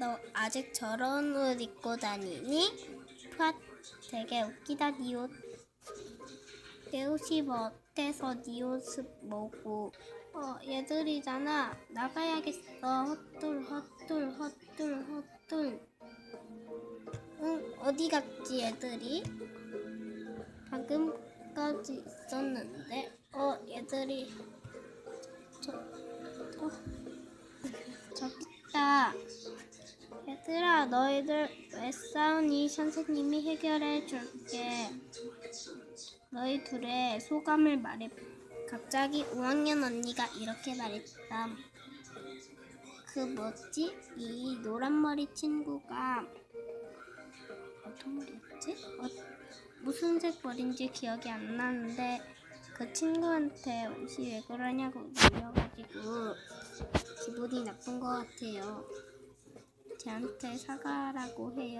너 아직 저런 옷 입고 다니니? 푸앗 되게 웃기다 네 옷. 내 옷이 뭐 어때서 네 옷은 뭐고? 어 얘들이잖아. 나가야겠어. 헛둘 헛둘 헛둘 헛둘. 응 어디 갔지 얘들이? 방금까지 있었는데 어 얘들이 저 어, 저기 있다. 너희들 왜 싸우니? 선생님이 해결해 줄게. 너희 둘의 소감을 말해. 갑자기 5학년 언니가 이렇게 말했다. 그 뭐지? 이 노란머리 친구가 어떤 머리였지? 어, 무슨 색 머리인지 기억이 안 나는데 그 친구한테 옷이 왜 그러냐고 물려가지고 기분이 나쁜 것 같아요. 저한테 사과라고 해요.